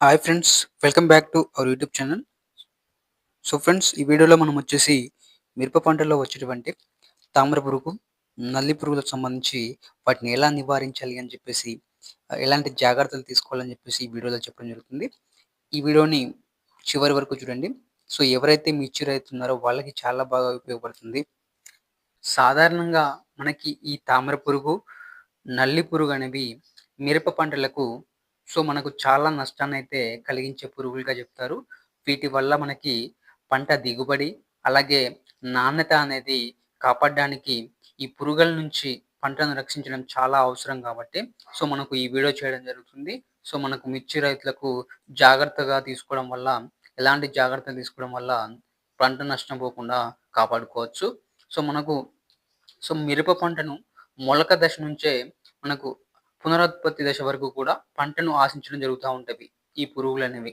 Hi friends welcome back to our YouTube channel so friends ఈ వీడియోలో మనం వచ్చేసి మిరప పంటలో వచ్చేటువంటి తామర పురుగు నల్లి పురుగులకు సంబంధించి వాటిని ఎలా నివారించాలి అని చెప్పేసి ఎలాంటి జాగ్రత్తలు తీసుకోవాలని చెప్పేసి ఈ వీడియోలో చెప్పడం జరుగుతుంది. ఈ వీడియోని చివరి వరకు చూడండి. సో ఎవరైతే మిర్చి రైతున్నారో వాళ్ళకి చాలా బాగా ఉపయోగపడుతుంది. సాధారణంగా మనకి ఈ తామర పురుగు నల్లి పురుగు అనేవి మిరప పంటలకు సో మనకు చాలా నష్టాన్ని అయితే కలిగించే పురుగులుగా చెప్తారు. వీటి వల్ల మనకి పంట దిగుబడి అలాగే నాణ్యత అనేది కాపాడడానికి ఈ పురుగుల నుంచి పంటను రక్షించడం చాలా అవసరం కాబట్టి సో మనకు ఈ వీడియో చేయడం జరుగుతుంది. సో మనకు మిర్చి రైతులకు జాగ్రత్తగా తీసుకోవడం వల్ల ఎలాంటి జాగ్రత్తలు తీసుకోవడం వల్ల పంట నష్టం పోకుండా కాపాడుకోవచ్చు. సో మనకు సో మిరప పంటను మొలక దశ నుంచే మనకు పునరుత్పత్తి దశ వరకు కూడా పంటను ఆశించడం జరుగుతూ ఉంటుంది ఈ పురుగులు అనేవి.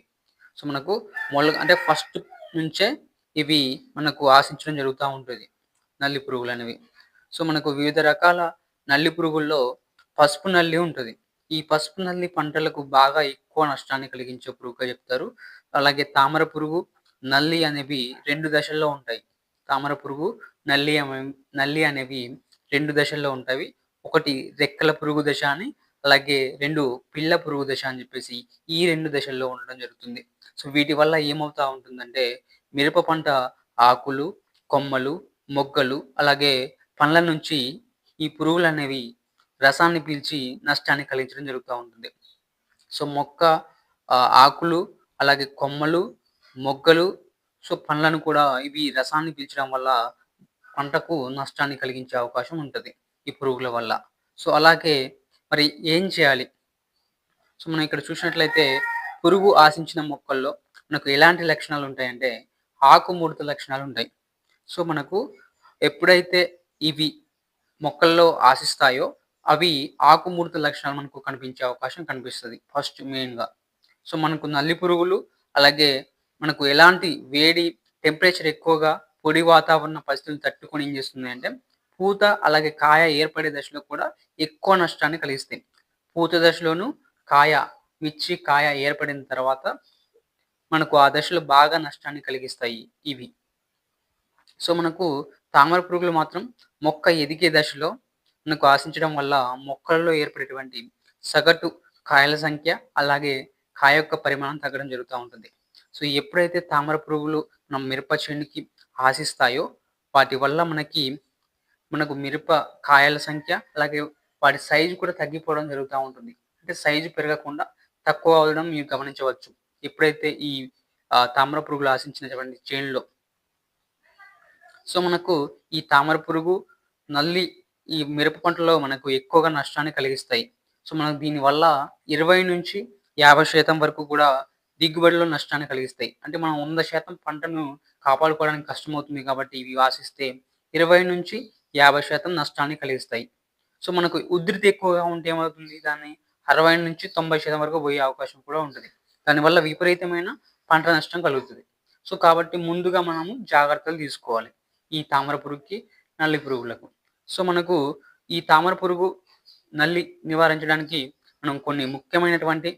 సో మనకు మొల అంటే ఫస్ట్ నుంచే ఇవి మనకు ఆశించడం జరుగుతూ ఉంటుంది నల్లి పురుగులు అనేవి. సో మనకు వివిధ రకాల నల్లి పురుగుల్లో పసుపు నల్లి ఉంటుంది. ఈ పసుపు నల్లి పంటలకు బాగా ఎక్కువ నష్టాన్ని కలిగించే పురుగుగా చెప్తారు. అలాగే తామర పురుగు నల్లి అనేవి రెండు దశల్లో ఉంటాయి. తామర పురుగు నల్లి నల్లి అనేవి రెండు దశల్లో ఉంటాయి. ఒకటి రెక్కల పురుగు దశ అని అలాగే రెండు పిల్ల పురుగు దశ అని చెప్పేసి ఈ రెండు దశల్లో ఉండడం జరుగుతుంది. సో వీటి వల్ల ఏమవుతా ఉంటుందంటే మిరప పంట ఆకులు కొమ్మలు మొగ్గలు అలాగే పండ్ల నుంచి ఈ పురుగులు అనేవి రసాన్ని పీల్చి నష్టాన్ని కలిగించడం జరుగుతూ ఉంటుంది. సో మొక్క ఆకులు అలాగే కొమ్మలు మొగ్గలు సో పండ్లను కూడా ఇవి రసాన్ని పీల్చడం వల్ల పంటకు నష్టాన్ని కలిగించే అవకాశం ఉంటుంది ఈ పురుగుల వల్ల. సో అలాగే మరి ఏం చేయాలి? సో మనం ఇక్కడ చూసినట్లయితే పురుగు ఆశించిన మొక్కల్లో మనకు ఎలాంటి లక్షణాలు ఉంటాయంటే ఆకుముడత లక్షణాలు ఉంటాయి. సో మనకు ఎప్పుడైతే ఇవి మొక్కల్లో ఆశిస్తాయో అవి ఆకుముడత లక్షణాలు మనకు కనిపించే అవకాశం కనిపిస్తుంది. ఫస్ట్ మెయిన్గా. సో మనకు నల్లి పురుగులు అలాగే మనకు ఎలాంటి వేడి టెంపరేచర్ ఎక్కువగా పొడి వాతావరణ పరిస్థితులు తట్టుకొని ఏం చేస్తుంది అంటే పూత అలాగే కాయ ఏర్పడే దశలో కూడా ఎక్కువ నష్టాన్ని కలిగిస్తాయి. పూత దశలోను కాయ మిర్చి కాయ ఏర్పడిన తర్వాత మనకు ఆ దశలో బాగా నష్టాన్ని కలిగిస్తాయి ఇవి. సో మనకు తామర పురుగులు మాత్రం మొక్క ఎదిగే దశలో మనకు ఆశించడం వల్ల మొక్కలలో ఏర్పడేటువంటి సగటు కాయల సంఖ్య అలాగే కాయ యొక్క పరిమాణం తగ్గడం జరుగుతూ ఉంటుంది. సో ఎప్పుడైతే తామర పురుగులు మనం మిరప చేనుకి ఆశిస్తాయో వాటి వల్ల మనకి మనకు మిరప కాయల సంఖ్య అలాగే వాటి సైజు కూడా తగ్గిపోవడం జరుగుతూ ఉంటుంది. అంటే సైజు పెరగకుండా తక్కువ అవడం మీరు గమనించవచ్చు. ఎప్పుడైతే ఈ తామర పురుగులు ఆశించినటువంటి చేనులో. సో మనకు ఈ తామర పురుగు నల్లి ఈ మిరప పంటలో మనకు ఎక్కువగా నష్టాన్ని కలిగిస్తాయి. సో మనకు దీనివల్ల ఇరవై నుంచి యాభై శాతం వరకు కూడా దిగుబడిలో నష్టాన్ని కలిగిస్తాయి. అంటే మనం వంద శాతం పంటను కాపాడుకోవడానికి కష్టమవుతుంది కాబట్టి ఇవి ఆశిస్తే ఇరవై నుంచి యాభై శాతం నష్టాన్ని కలిగిస్తాయి. సో మనకు ఉధృతి ఎక్కువగా ఉంటే ఏమవుతుంది? దాన్ని అరవై నుంచి తొంభై శాతం వరకు పోయే అవకాశం కూడా ఉంటుంది. దానివల్ల విపరీతమైన పంట నష్టం కలుగుతుంది. సో కాబట్టి ముందుగా మనము జాగ్రత్తలు తీసుకోవాలి. ఈ తామర పురుగుకి నల్లి పురుగులకు. సో మనకు ఈ తామర పురుగు నల్లి నివారించడానికి మనం కొన్ని ముఖ్యమైనటువంటి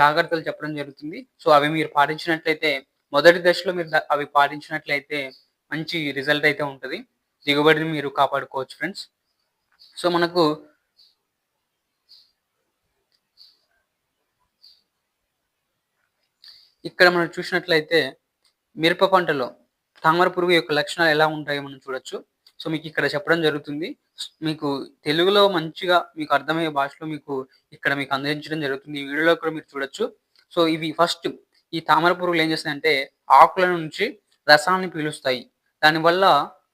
జాగ్రత్తలు చెప్పడం జరుగుతుంది. సో అవి మీరు పాటించినట్లయితే మొదటి దశలో మీరు అవి పాటించినట్లయితే మంచి రిజల్ట్ అయితే ఉంటుంది. దిగుబడిని మీరు కాపాడుకోవచ్చు ఫ్రెండ్స్ సో మనకు ఇక్కడ మనం చూసినట్లయితే మిరప పంటలో తామర పురుగు యొక్క లక్షణాలు ఎలా ఉంటాయో మనం చూడొచ్చు. సో మీకు ఇక్కడ చెప్పడం జరుగుతుంది. మీకు తెలుగులో మంచిగా మీకు అర్థమయ్యే భాషలో మీకు ఇక్కడ మీకు అందించడం జరుగుతుంది. ఈ వీడియోలో కూడా మీరు చూడొచ్చు. సో ఇవి ఫస్ట్ ఈ తామర పురుగులు ఏం చేస్తాయంటే ఆకుల నుంచి రసాన్ని పీలుస్తాయి. దానివల్ల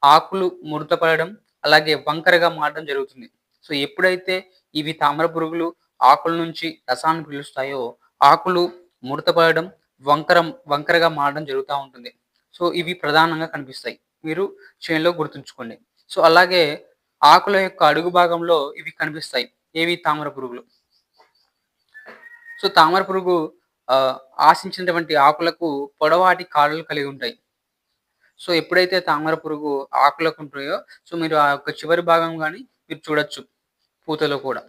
ఆకులు ముడతపడడం అలాగే వంకరగా మారడం జరుగుతుంది. సో ఎప్పుడైతే ఇవి తామర పురుగులు ఆకుల నుంచి రసాన్ని పిలుస్తాయో ఆకులు ముడతపడడం వంకర వంకరగా మారడం జరుగుతూ ఉంటుంది. సో ఇవి ప్రధానంగా కనిపిస్తాయి. మీరు చేనులో గుర్తుంచుకోండి. సో అలాగే ఆకుల యొక్క అడుగు భాగంలో ఇవి కనిపిస్తాయి. ఏవి? తామర పురుగులు. సో తామర పురుగు ఆశించినటువంటి ఆకులకు పొడవాటి కాళ్ళు కలిగి ఉంటాయి. సో ఎప్పుడైతే తామర పురుగు ఆకులకు ఉంటాయో సో మీరు ఆ యొక్క చివరి భాగం కానీ మీరు చూడొచ్చు పూతలో కూడా.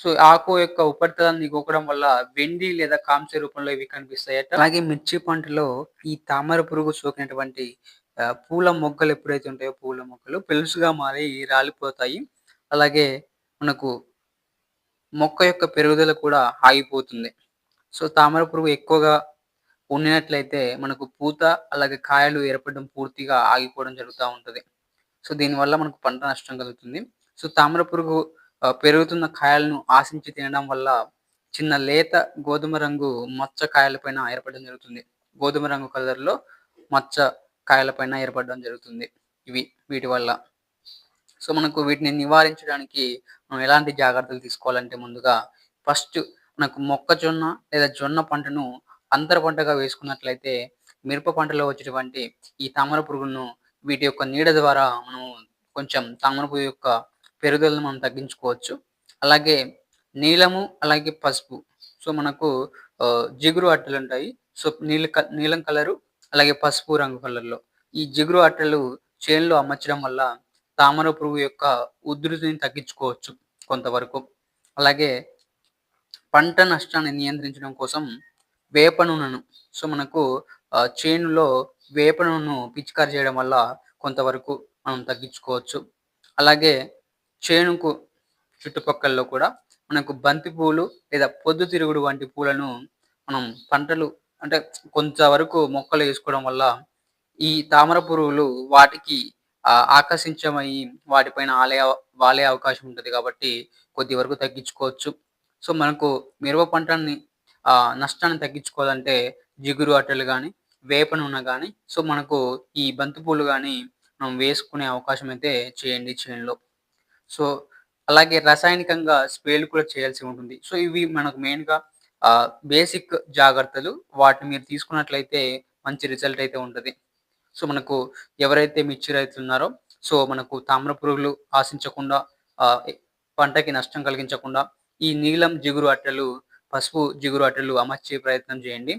సో ఆకు యొక్క ఉపరితలాన్ని గోకడం వల్ల వెండి లేదా కాంస్య రూపంలో ఇవి కనిపిస్తాయట. అలాగే మిర్చి పంటలో ఈ తామర పురుగు సోకినటువంటి పూల మొగ్గలు ఎప్పుడైతే ఉంటాయో పూల మొక్కలు పెలుసుగా మారి రాలిపోతాయి. అలాగే మనకు మొక్క యొక్క పెరుగుదల కూడా ఆగిపోతుంది. సో తామర పురుగు ఎక్కువగా ఉండినట్లయితే మనకు పూత అలాగే కాయలు ఏర్పడడం పూర్తిగా ఆగిపోవడం జరుగుతూ ఉంటుంది. సో దీనివల్ల మనకు పంట నష్టం కలుగుతుంది. సో తామర పురుగు పెరుగుతున్న కాయలను ఆశించి తినడం వల్ల చిన్న లేత గోధుమ రంగు మచ్చ కాయలపైన ఏర్పడడం జరుగుతుంది. గోధుమ రంగు కలర్లో మచ్చ కాయలపైన ఏర్పడడం జరుగుతుంది. ఇవి వీటి వల్ల. సో మనకు వీటిని నివారించడానికి మనం ఎలాంటి జాగ్రత్తలు తీసుకోవాలంటే ముందుగా ఫస్ట్ మనకు మొక్కజొన్న లేదా జొన్న పంటను అంతర పంటగా వేసుకున్నట్లయితే మిరప పంటలో వచ్చేటువంటి ఈ తామర పురుగులను వీటి యొక్క నీడ ద్వారా మనం కొంచెం తామర పురుగు యొక్క పెరుగుదలను మనం తగ్గించుకోవచ్చు. అలాగే నీలము అలాగే పసుపు. సో మనకు జిగురు అట్టలు ఉంటాయి. సో నీల నీలం కలరు అలాగే పసుపు రంగు కలర్లో. ఈ జిగురు అట్టలు చేనులో అమర్చడం వల్ల తామర పురుగు యొక్క ఉధృతిని తగ్గించుకోవచ్చు కొంతవరకు. అలాగే పంట నష్టాన్ని నియంత్రించడం కోసం వేప నూనెను సో మనకు చేనులో వేప నూనెను పిచికారి చేయడం వల్ల కొంతవరకు మనం తగ్గించుకోవచ్చు. అలాగే చేనుకు చుట్టుపక్కల్లో కూడా మనకు బంతి పూలు లేదా పొద్దుతిరుగుడు వంటి పూలను మనం పంటలు అంటే కొంతవరకు మొక్కలు వేసుకోవడం వల్ల ఈ తామర పురుగులు వాటికి ఆకర్షించమయ్యి వాటిపైన ఆలే వాలే అవకాశం ఉంటుంది కాబట్టి కొద్ది వరకు తగ్గించుకోవచ్చు. సో మనకు మిరప పంటని నష్టాన్ని తగ్గించుకోవాలంటే జిగురు అట్టలు కానీ వేప నూనె కానీ సో మనకు ఈ బంతిపూలు కానీ మనం వేసుకునే అవకాశం అయితే చేయండి చేనులో. సో అలాగే రసాయనికంగా స్ప్రేలు కూడా చేయాల్సి ఉంటుంది. సో ఇవి మనకు మెయిన్గా బేసిక్ జాగ్రత్తలు. వాటిని మీరు తీసుకున్నట్లయితే మంచి రిజల్ట్ అయితే ఉంటుంది. సో మనకు ఎవరైతే మిర్చి రైతులు ఉన్నారో సో మనకు తామ్ర పురుగులు ఆశించకుండా పంటకి నష్టం కలిగించకుండా ఈ నీలం జిగురు అట్టలు పసుపు జిగురు అట్టలు అమర్చే ప్రయత్నం చేయండి.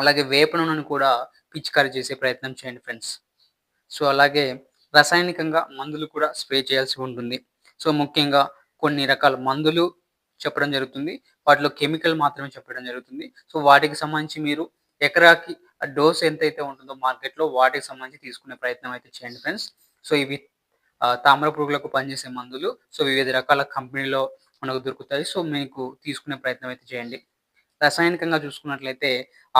అలాగే వేప నూనెను కూడా పిచికారీ చేసే ప్రయత్నం చేయండి ఫ్రెండ్స్. సో అలాగే రసాయనికంగా మందులు కూడా స్ప్రే చేయాల్సి ఉంటుంది. సో ముఖ్యంగా కొన్ని రకాల మందులు చెప్పడం జరుగుతుంది. వాటిలో కెమికల్ మాత్రమే చెప్పడం జరుగుతుంది. సో వాటికి సంబంధించి మీరు ఎకరాకి డోస్ ఎంతైతే ఉంటుందో మార్కెట్లో వాటికి సంబంధించి తీసుకునే ప్రయత్నం అయితే చేయండి ఫ్రెండ్స్. సో ఇవి తామర పురుగులకు పనిచేసే మందులు. సో వివిధ రకాల కంపెనీలో మనకు దొరుకుతాయి. సో మీకు తీసుకునే ప్రయత్నం అయితే చేయండి. రసాయనికంగా చూసుకున్నట్లయితే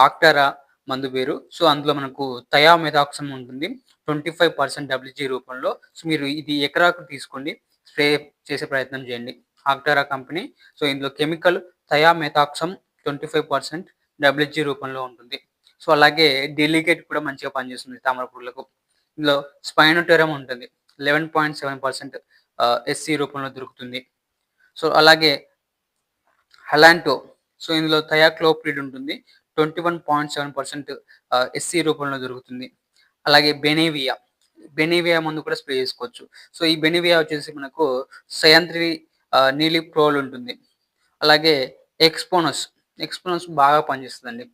ఆక్టారా మందు పేరు. సో అందులో మనకు థయామెథాక్సమ్ ఉంటుంది. ట్వంటీ ఫైవ్ పర్సెంట్ డబ్ల్యూజీ రూపంలో. సో మీరు ఇది ఎకరాకు తీసుకోండి. స్ప్రే చేసే ప్రయత్నం చేయండి. Actara company. సో ఇందులో chemical thiamethoxam twenty five percent WG రూపంలో ఉంటుంది. సో అలాగే డెలిగేట్ కూడా మంచిగా పనిచేస్తుంది తామర పురుగులకు ఇందులో స్పైనోటెరం ఉంటుంది. Eleven point seven percent SC రూపంలో దొరుకుతుంది. సో అలాగే హలాంటో సో ఇందులో థయాక్లోప్రిడ్ ఉంటుంది. Twenty one point seven percent SC రూపంలో దొరుకుతుంది. అలాగే బెనేవియా బెనేవియా మందు కూడా స్ప్రే చేసుకోవచ్చు. సో ఈ బెనేవియా వచ్చేసి మనకు సయంత్రి నీలి ప్రోల్ ఉంటుంది. అలాగే ఎక్స్పోనస్ ఎక్స్పోనస్ బాగా పనిచేస్తుందండి.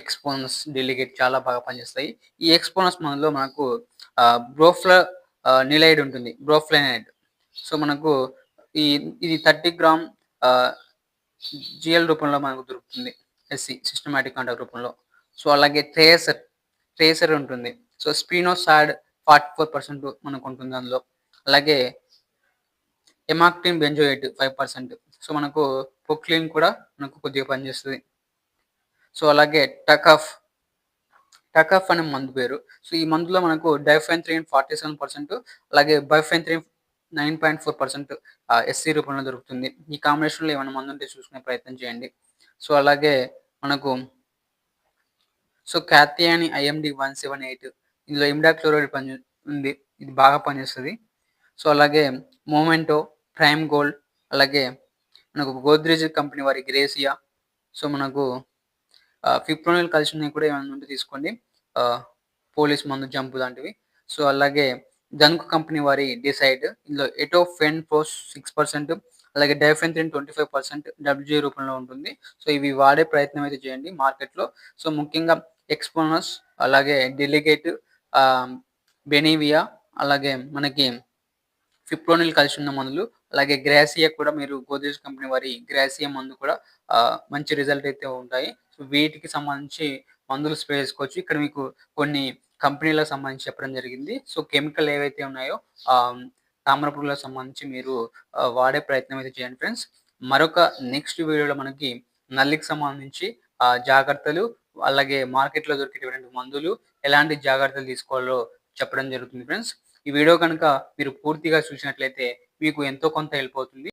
ఎక్స్పోనస్ డెలిగేట్ చాలా బాగా పనిచేస్తాయి. ఈ ఎక్స్పోనస్ మనలో మనకు బ్రోఫ్ల నిలైడ్ ఉంటుంది. బ్రోఫ్లైనైడ్. సో మనకు ఈ ఇది థర్టీ గ్రామ్ జిఎల్ రూపంలో మనకు దొరుకుతుంది ఎస్సి సిస్టమాటిక్ కాంటాక్ట్ రూపంలో. సో అలాగే ట్రేసర్ ట్రేసర్ ఉంటుంది. So spinosad forty four percent మనకు ఉంటుంది అందులో. అలాగే emamectin benzoate five percent so మనకు పొక్లిన్ కూడా మనకు కొద్దిగా పనిచేస్తుంది. సో అలాగే టకఫ్ టకఫ్ అనే మందు పేరు. సో ఈ మందులో మనకు diafenthiuron forty seven percent అలాగే bifenthrin nine point four percent SC రూపంలో దొరుకుతుంది. ఈ కాంబినేషన్లో ఏమైనా మందు ఉంటే చూసుకునే ప్రయత్నం చేయండి. సో అలాగే మనకు సో క్యాథియాని ఐఎండి వన్ సెవెన్ ఎయిట్ ఇందులో ఇమ్డాక్లోరైడ్ పని ఉంది. ఇది బాగా పనిచేస్తుంది. సో అలాగే మోమెంటో ప్రైమ్ గోల్డ్ అలాగే మనకు గోద్రేజ్ కంపెనీ వారి గ్రేసియా సో మనకు ఫిప్రోనిల్ కలిసి ఉన్నాయి కూడా ఏమైనా ఉంటే తీసుకోండి. పోలీస్ మందు జంపు లాంటివి. సో అలాగే జన్కు కంపెనీ వారి డిసైడ్ ఇందులో ఎటోఫెన్ ఫోర్ సిక్స్ పర్సెంట్ అలాగే డైఫెన్త్రిన్ ట్వంటీ ఫైవ్ పర్సెంట్ డబ్ల్యూజీ రూపంలో ఉంటుంది సో ఇవి వాడే ప్రయత్నం అయితే చేయండి మార్కెట్లో సో ముఖ్యంగా ఎక్స్పోనస్ అలాగే డెలిగేట్ బెనీవియా అలాగే మనకి ఫిప్రోనిల్ కలిసి ఉన్న మందులు అలాగే గ్రాసియా కూడా మీరు గోద్రేజ్ కంపెనీ వారి గ్రాసియా మందు కూడా మంచి రిజల్ట్ అయితే ఉంటాయి. సో, వీటికి సంబంధించి మందులు స్ప్రే చేసుకోవచ్చు. ఇక్కడ మీకు కొన్ని కంపెనీలకు సంబంధించి చెప్పడం జరిగింది. సో, కెమికల్ ఏవైతే ఉన్నాయో ఆ తామర పురుగులకు సంబంధించి మీరు వాడే ప్రయత్నం అయితే చేయండి ఫ్రెండ్స్. మరొక నెక్స్ట్ వీడియోలో మనకి నల్లికి సంబంధించి ఆ జాగ్రత్తలు అలాగే మార్కెట్‌లో దొరికేటువంటి మందులు, ఎలాంటి జాగ్రత్తలు తీసుకోవాలో చెప్పడం జరుగుతుంది ఫ్రెండ్స్. ఈ వీడియో కనుక మీరు పూర్తిగా చూసినట్లయితే మీకు ఎంతో కొంత హెల్ప్ అవుతుంది.